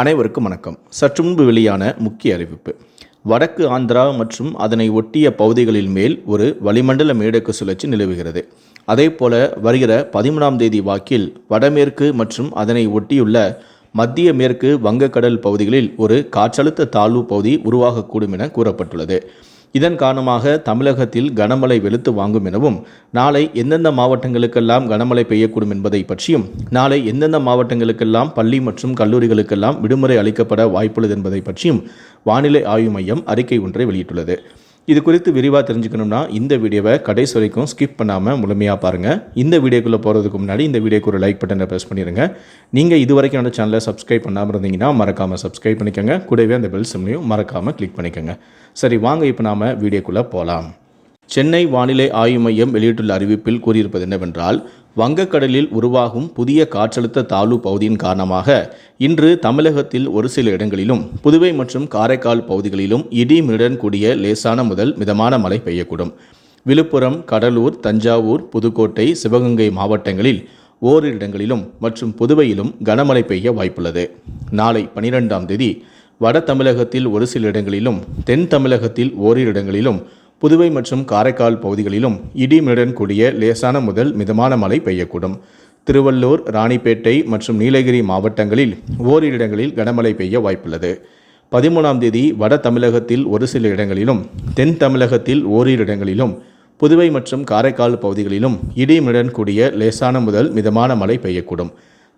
அனைவருக்கும் வணக்கம். சற்று முன்பு வெளியான முக்கிய அறிவிப்பு. வடக்கு ஆந்திரா மற்றும் அதனை ஒட்டிய பகுதிகளில் மேல் ஒரு வளிமண்டல மேடக்கு சுழற்சி நிலவுகிறது. அதேபோல வருகிற பதிமூணாம் தேதி வாக்கில் வடமேற்கு மற்றும் அதனை ஒட்டியுள்ள மத்திய மேற்கு வங்கக்கடல் பகுதிகளில் ஒரு காற்றழுத்த தாழ்வு பகுதி உருவாகக்கூடும் என கூறப்பட்டுள்ளது. இதன் காரணமாக தமிழகத்தில் கனமழை வெளுத்து வாங்கும் எனவும் நாளை எந்தெந்த மாவட்டங்களுக்கெல்லாம் கனமழை பெய்யக்கூடும் என்பதை பற்றியும் நாளை எந்தெந்த மாவட்டங்களுக்கெல்லாம் பள்ளி மற்றும் கல்லூரிகளுக்கெல்லாம் விடுமுறை அளிக்கப்பட வாய்ப்புள்ளது என்பதை பற்றியும் வானிலை ஆய்வு மையம் அறிக்கை ஒன்றை வெளியிட்டுள்ளது. இது குறித்து விரிவாக தெரிஞ்சுக்கணும்னா இந்த வீடியோவை கடைசி வரைக்கும் ஸ்கிப் பண்ணாமல் முழுமையாக பாருங்கள் இந்த வீடியோக்குள்ளே போகிறதுக்கு முன்னாடி இந்த வீடியோக்கு ஒரு லைக் பட்டனை ப்ரெஸ் பண்ணிடுங்க நீங்கள் இது வரைக்கும் அந்த சேனலை சப்ஸ்கிரைப் பண்ணாமல் இருந்தீங்கன்னா மறக்காமல் சப்ஸ்கிரைப் பண்ணிக்கோங்க. கூடவே அந்த பெல் சிம்லையும் மறக்காமல் கிளிக் பண்ணிக்கோங்க. சரி வாங்க இப்போ நாம் வீடியோக்குள்ளே போகலாம் சென்னை வானிலை ஆய்வு மையம் வெளியிட்டுள்ள அறிவிப்பில் கூறியிருப்பது என்னவென்றால் வங்கக்கடலில் உருவாகும் புதிய காற்றழுத்த தாழ்வு பகுதியின் காரணமாக இன்று தமிழகத்தில் ஒரு சில இடங்களிலும் புதுவை மற்றும் காரைக்கால் பகுதிகளிலும் இடி மிருடன் கூடிய லேசான முதல் மிதமான மழை பெய்யக்கூடும். விழுப்புரம் கடலூர் தஞ்சாவூர் புதுக்கோட்டை சிவகங்கை மாவட்டங்களில் ஓரிரு இடங்களிலும் மற்றும் புதுவையிலும் கனமழை பெய்ய வாய்ப்புள்ளது. நாளை பனிரெண்டாம் தேதி வட தமிழகத்தில் ஒரு சில இடங்களிலும் தென் தமிழகத்தில் ஓரிரு இடங்களிலும் புதுவை மற்றும் காரைக்கால் பகுதிகளிலும் இடிமுடன் கூடிய லேசான முதல் மிதமான மழை பெய்யக்கூடும். திருவள்ளூர் ராணிப்பேட்டை மற்றும் நீலகிரி மாவட்டங்களில் ஓரிரு இடங்களில் கனமழை பெய்ய வாய்ப்புள்ளது. பதிமூணாம் தேதி வட தமிழகத்தில் ஒரு சில இடங்களிலும் தென் தமிழகத்தில் ஓரிரு இடங்களிலும் புதுவை மற்றும் காரைக்கால் பகுதிகளிலும் இடிமுடன் கூடிய லேசான முதல் மிதமான மழை பெய்யக்கூடும்.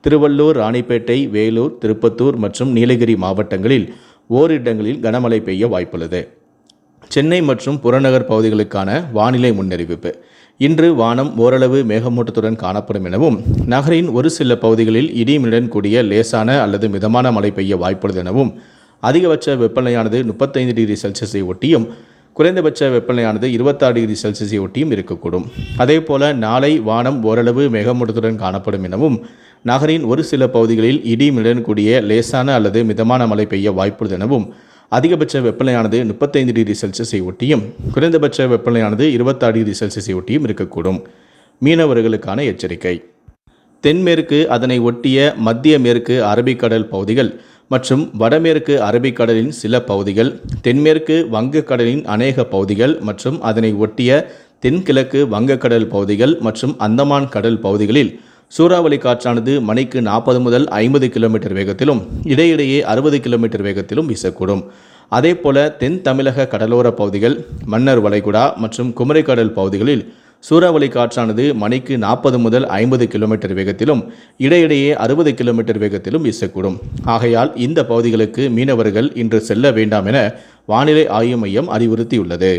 திருவள்ளூர் ராணிப்பேட்டை வேலூர் திருப்பத்தூர் மற்றும் நீலகிரி மாவட்டங்களில் ஓரிடங்களில் கனமழை பெய்ய வாய்ப்புள்ளது. சென்னை மற்றும் புறநகர் பகுதிகளுக்கான வானிலை முன்னறிவிப்பு. இன்று வானம் ஓரளவு மேகமூட்டத்துடன் காணப்படும் எனவும் நகரின் ஒரு சில பகுதிகளில் இடியுடன் கூடிய லேசான அல்லது மிதமான மழை பெய்ய வாய்ப்புள்ளது எனவும் அதிகபட்ச வெப்பநிலையானது முப்பத்தைந்து டிகிரி செல்சியஸை ஒட்டியும் குறைந்தபட்ச வெப்பநிலையானது இருபத்தாறு டிகிரி செல்சியஸை ஒட்டியும் இருக்கக்கூடும். அதேபோல நாளை வானம் ஓரளவு மேகமூட்டத்துடன் காணப்படும் எனவும் நகரின் ஒரு சில பகுதிகளில் இடியுடன் கூடிய லேசான அல்லது மிதமான மழை பெய்ய வாய்ப்புள்ளது எனவும் அதிகபட்ச வெப்பநிலையானது முப்பத்தைந்து டிகிரி செல்சியஸை ஒட்டியும் குறைந்தபட்ச வெப்பநிலையானது இருபத்தாறு டிகிரி செல்சியஸை ஒட்டியும் இருக்கக்கூடும். மீனவர்களுக்கான எச்சரிக்கை. தென்மேற்கு அதனை ஒட்டிய மத்திய மேற்கு அரபிக்கடல் பகுதிகள் மற்றும் வடமேற்கு அரபிக்கடலின் சில பகுதிகள் தென்மேற்கு வங்கக்கடலின் அநேக பகுதிகள் மற்றும் அதனை ஒட்டிய தென்கிழக்கு வங்கக்கடல் பகுதிகள் மற்றும் அந்தமான் கடல் பகுதிகளில் சூறாவளி காற்றானது மணிக்கு நாற்பது முதல் ஐம்பது கிலோமீட்டர் வேகத்திலும் இடையிடையே அறுபது கிலோமீட்டர் வேகத்திலும் வீசக்கூடும். அதேபோல தென் தமிழக கடலோர பகுதிகள் மன்னர் வளைகுடா மற்றும் குமரிக்கடல் பகுதிகளில் சூறாவளி காற்றானது மணிக்கு நாற்பது முதல் ஐம்பது கிலோமீட்டர் வேகத்திலும் இடையிடையே அறுபது கிலோமீட்டர் வேகத்திலும் வீசக்கூடும். ஆகையால் இந்த பகுதிகளுக்கு மீனவர்கள் இன்று செல்ல வேண்டாம் என வானிலை ஆய்வு மையம் அறிவுறுத்தியுள்ளது.